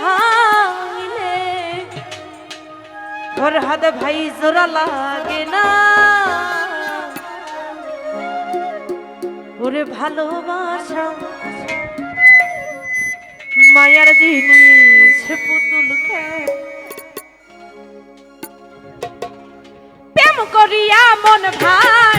ভাঙিলে ওর হাত ভাই জোড়া লাগে না। ওরে ভালোবাসা। মায়ার জিনিস পুতুল প্রেম করিয়া মন ভাঙিলে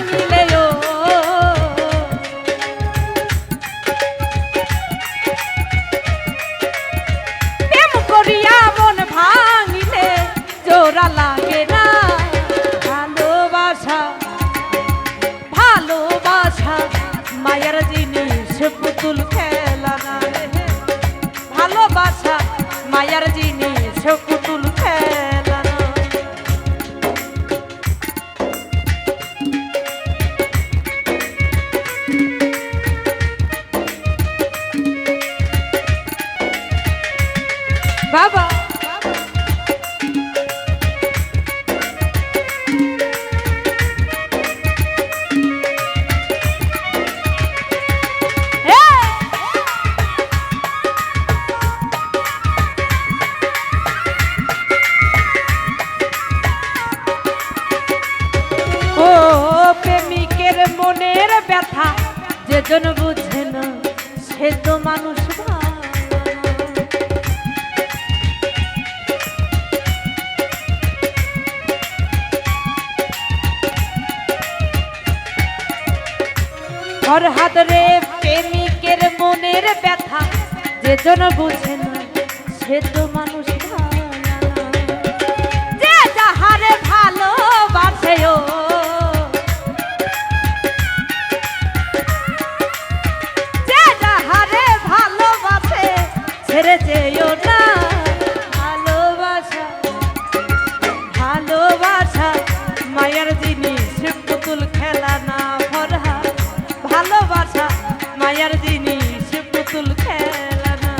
সে মানুষ ভালো। হাত রে প্রেমিকের মনের ব্যথা, যে যেজন বুঝে না, সে তো মানুষ মায়ের জিনিস পুতুল খেলা না।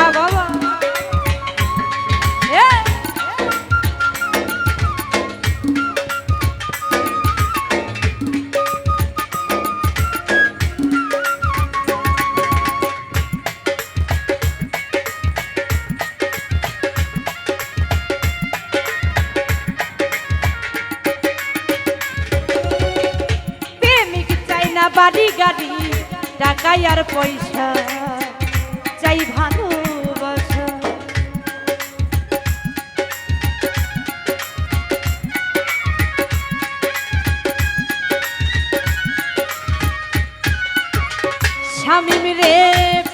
আ না বাড়ি গাড়ি, টাকাই আর পয়সা। চাই ভালোবাসা স্বামী রে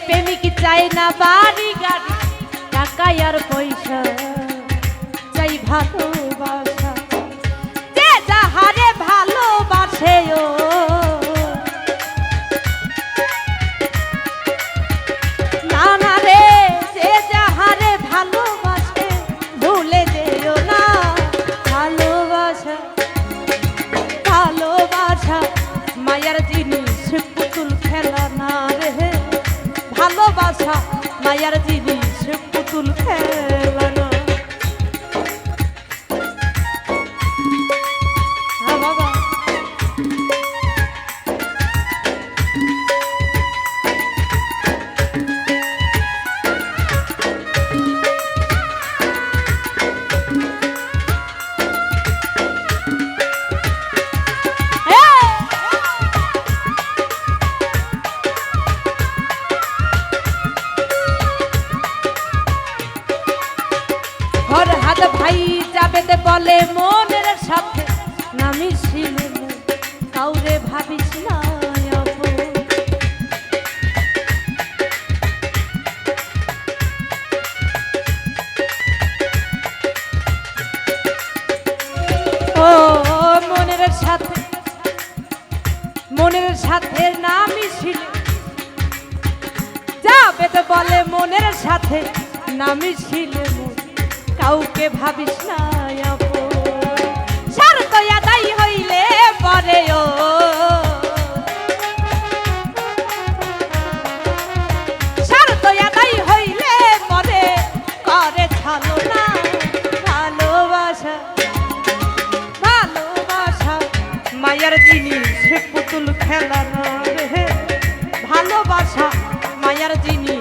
প্রেমিক চাই না বাড়ি গাড়ি, টাকাই আর পয়সা। চাই ভালোবাসা ভালোবাসা ভালোবাসা মায়ার জিনিস পুতুল খেলা না রে। ভালোবাসা মায়ার জিনিস পুতুল খেলা বলে মনের সাথে নামি ছিলেন কাউরে ভাবিস না মনের সাথে মনের সাথে নামি ছিল যাবে তো বলে মনের সাথে নামি ছিল কাউকে ভাবিস না হইলে পরে ও শর্ত আদায় হইলে করে ছালো না, ভালোবাসা ভালোবাসা। মায়ার জিনিস পুতুল খেলা না ভালোবাসা, মায়ার জিনিস